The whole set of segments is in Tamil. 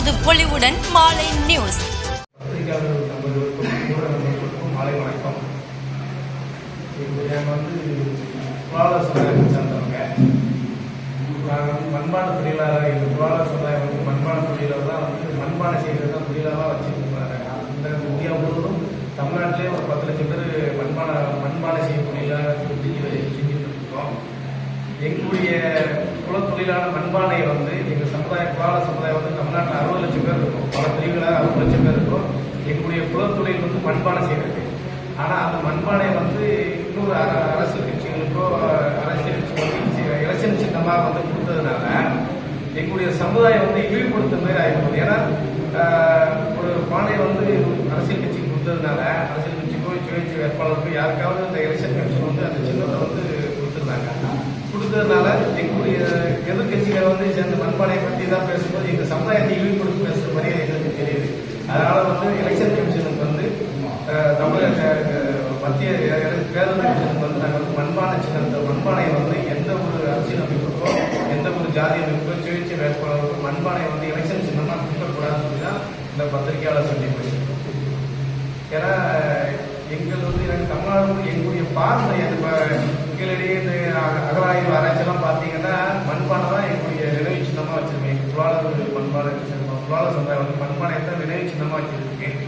புது பொலிவுடன் மாலை நியூஸ். மண்பான தொழிலாளர் எங்கள் புராண சமுதாயம் வந்து மண்பான தொழிலாளர் தான் வந்து மண்பானை செய்கிறது தான் தொழிலாளராக வச்சுருக்காங்க அந்த இந்தியா முழுவதும் தமிழ்நாட்டிலே ஒரு பத்து லட்சம் பேர் மண்பான மண்பானை செய்யும் தொழிலாளர் செஞ்சுட்டு இருக்கோம் எங்களுடைய குலத்தொழிலான மண்பானை வந்து எங்கள் சமுதாய புலால சமுதாயம் வந்து தமிழ்நாட்டில் அறுபது லட்சம் பேர் இருக்கும். பல பிரிவுகளாக அறுபது லட்சம் பேர் இருக்கும். எங்களுடைய குலத்தொழில் வந்து மண்பானை செய்கிறது ஆனால் அந்த மண்பானை வந்து இன்னொரு அரசு அரசியல் கட்சிகளுக்கோ அரசியல் எலெக்ஷன் சின்னமாக வந்து கொடுத்ததுனால எங்களுடைய சமுதாயம் வந்து இழிவுபடுத்த மாதிரி ஆகிடுது ஏன்னா ஒரு பானை வந்து அரசியல் கட்சிக்கு கொடுத்ததுனால அரசியல் கட்சிக்கோ சுயேட்சை வேட்பாளருக்கோ யாருக்காவது அந்த எலெக்ஷன் கமிஷன் வந்து அந்த சின்னத்தை வந்து கொடுத்துருந்தாங்க கொடுத்ததுனால எங்களுடைய எதிர்கட்சிகளை வந்து சேர்ந்த மண்பானையை பற்றி தான் பேசும்போது எங்கள் சமுதாயத்தை இழிவுபடுத்தி பேசுகிற மாதிரியே எங்களுக்கு தெரியுது. அதனால வந்து எலெக்ஷன் கமிஷனுக்கு வந்து தமிழக மத்திய எ- தேர்தல் கமிஷனுக்கு வந்து நாங்கள் வந்து மண்பானை சின்னத்தை மண்பானையை வந்து எந்த ஒரு அரசியல் அமைப்புக்கோ எந்த ஒரு ஜாதி அமைப்புக்கோ சுயேட்சை வேட்பாளர்களுக்கு மண்பானை வந்து எலெக்ஷன் சின்னமாக கொடுக்கக்கூடாதுன்னு சொல்லி தான் இந்த பத்திரிகையாளர் சொல்லி போயிருக்கு ஏன்னா எங்கள் வந்து எனக்கு தமிழ்நாடு எங்களுடைய பார்வை கீழடி இந்த அக- ஆராய்ச்சியெல்லாம் பார்த்தீங்கன்னா மண்பானை தான் எங்களுடைய நினைவு சின்னமாக வச்சிருக்கேன். எங்கள் புலாளர் மண்பானை புலாளர் சமுதாயம் வந்து மண்பானை தான் நினைவு சின்னமாக வச்சிருக்கேன்.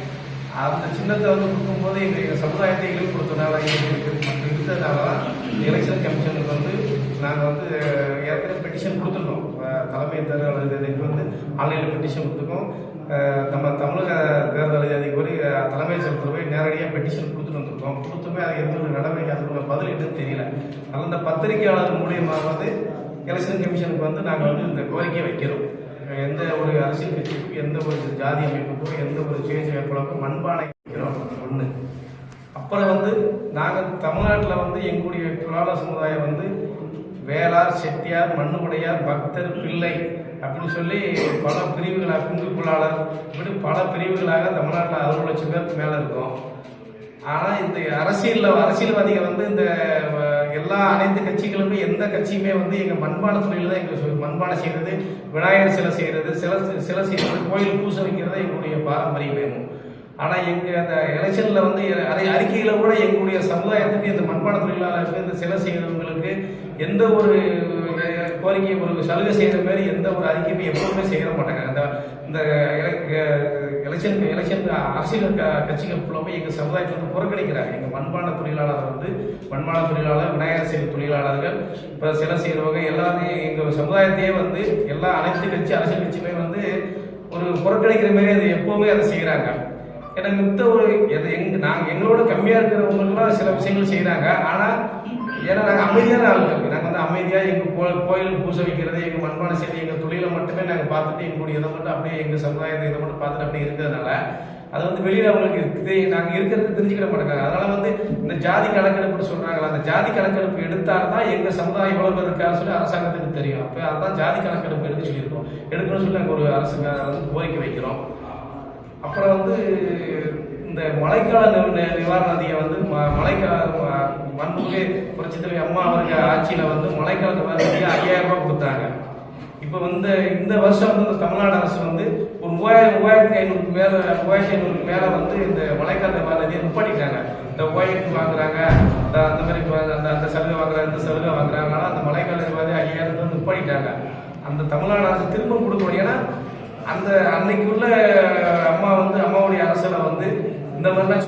அந்த சின்னத்தை வந்து கொடுக்கும்போது எங்கள் சமுதாயத்தை இழிவுபடுத்தினால எங்களுக்கு அப்படி தான் எலெக்ஷன் கமிஷனுக்கு வந்து நாங்கள் வந்து ஏற்கனவே பெட்டிஷன் கொடுத்துருக்கோம். தலைமை தேர்தல் அதிகாரிக்கு வந்து ஆன்லைனில் பெட்டிஷன் கொடுத்துருக்கோம். நம்ம தமிழக தேர்தல் அதிகாரிக்கு அஹ் தலைமை செயலத்தில் போய் நேரடியாக பெட்டிஷன் கொடுத்துட்டு வந்திருக்கோம். கொடுத்துமே அது எந்த ஒரு நடவடிக்கை அதுக்குள்ள பதில் என்னன்னு தெரியல. அதனால் இந்த பத்திரிகையாளர் மூலியமாக வந்து எலெக்ஷன் கமிஷனுக்கு வந்து நாங்கள் வந்து இந்த கோரிக்கை வைக்கிறோம். எந்த ஒரு அரசியல் கட்சிக்கும் எந்த ஒரு ஜாதி அமைப்புக்கும் எந்த ஒரு சுயேட்சை வேட்பாளருக்கும் மண்பானை வைக்கிறோம். ஒன்று அப்புறம் வந்து நாங்கள் தமிழ்நாட்டில் வந்து எங்களுடைய தொழிலாளர் சமுதாயம் வந்து வேளார் செட்டியார் மண்ணுடையார் பக்தர் பிள்ளை அப்படின்னு சொல்லி பல பிரிவுகளாக குங்கு புலாளர் இப்படி பல பிரிவுகளாக தமிழ்நாட்டில் அறுபது லட்சம் பேருக்கு மேலே இருக்கும். ஆனால் இந்த அரசியலில் அரசியல்வாதிகள் வந்து இந்த எல்லா அனைத்து கட்சிகளுமே எந்த கட்சியுமே வந்து எங்கள் மண்பான தொழில் தான் எங்கள் மண்பானை செய்கிறது விநாயகர் சிலை செய்கிறது சிலை சிலை செய்கிறது கோயில் பூசை வைக்கிறது எங்களுடைய பாரம்பரிய வேணும் ஆனால் எங்கள் அந்த எலெக்ஷனில் வந்து அதை அறிக்கையில் கூட எங்களுடைய சமுதாயத்துக்கு இந்த மண்பான தொழிலாளருக்கு இந்த சிலை செய்கிறவங்களுக்கு எந்த ஒரு கோரிக்கை ஒரு சலுகை செய்கிற மாதிரி எந்த ஒரு அறிக்கையுமே எப்பவுமே செய்ய மாட்டாங்க. அந்த இந்த எலெக்ஷன் எலெக்ஷன் அரசியல் க- கட்சிகள் ஃபுல்லாமே எங்கள் சமுதாயத்தை வந்து புறக்கணிக்கிறாங்க. எங்கள் மண்பான தொழிலாளர் வந்து மண்பான தொழிலாளர் விநாயகர் செய்கிற தொழிலாளர்கள் இப்போ சிலை செய்கிறவங்க எல்லாத்தையும் எங்கள் சமுதாயத்தையே வந்து எல்லா அனைத்து கட்சி அரசியல் கட்சியுமே வந்து ஒரு புறக்கணிக்கிற மாதிரி அது எப்போவுமே அதை செய்கிறாங்க ஏன்னா மித்த ஒரு எது எங்க நாங்கள் எங்களோட கம்மியாக இருக்கிறவங்களுக்குலாம் சில விஷயங்கள் செய்கிறாங்க ஆனால் ஏன்னா நாங்கள் அமைதியான ஆளுங்க நாங்கள் வந்து அமைதியாக எங்கள் கோ கோயில் பூஜை வைக்கிறது எங்கள் மண்பான செய்தி எங்கள் தொழிலை மட்டுமே நாங்கள் பார்த்துட்டு எங்களுடைய இதை மட்டும் அப்படியே எங்கள் சமுதாயத்தை இதை மட்டும் பார்த்துட்டு அப்படியே இருக்கிறதுனால அது வந்து வெளியில் அவங்களுக்கு இருக்குது. நாங்கள் இருக்கிறது தெரிஞ்சுக்கிட மாட்டாங்க அதனால வந்து இந்த ஜாதி கணக்கெடுப்பு சொல்கிறாங்களா அந்த ஜாதி கணக்கெடுப்பு எடுத்தால் தான் எங்கள் சமுதாயம் எவ்வளோ பேர் இருக்கான்னு சொல்லி அரசாங்கத்துக்கு தெரியும். அப்போ அதான் ஜாதி கணக்கெடுப்பு எடுக்க சொல்லியிருக்கோம். எடுக்கணும்னு சொல்லி நாங்கள் ஒரு அரசு வந்து கோரிக்கை வைக்கிறோம். அப்புறம் வந்து இந்த மழைக்கால நிவாரண நிதியை வந்து ம- மழைக்கால ம- மண்புகை புரட்சி தலைவி அம்மா அவருக்கு ஆட்சியில் வந்து மழைக்கால நிவாரண நிதியை ஐயாயிரம் ரூபாய் கொடுத்தாங்க. இப்போ வந்து இந்த வருஷம் வந்து இந்த தமிழ்நாடு அரசு வந்து ஒரு மூவாயிரம் மூவாயிரத்தி ஐநூறுக்கு மேலே மூவாயிரத்தி ஐநூறுக்கு மேலே வந்து இந்த மழைக்கால நிவாரண நிதியை நிப்பாட்டிட்டாங்க இந்த மூவாயிரத்து வாங்குறாங்க இந்த அந்த மாதிரி அந்த அந்த சலுகை வாங்குறாங்க இந்த சலுகை வாங்குறாங்கனால அந்த மழைக்கால நிவாரண ஐயாயிரம் வந்து நிப்பாட்டிட்டாங்க அந்த தமிழ்நாடு அரசு திரும்ப கொடுக்கணும் ஏன்னா அந்த அன்னைக்கு உள்ள அம்மா வந்து அம்மாவுடைய அரசுல வந்து இந்த மாதிரிலாம்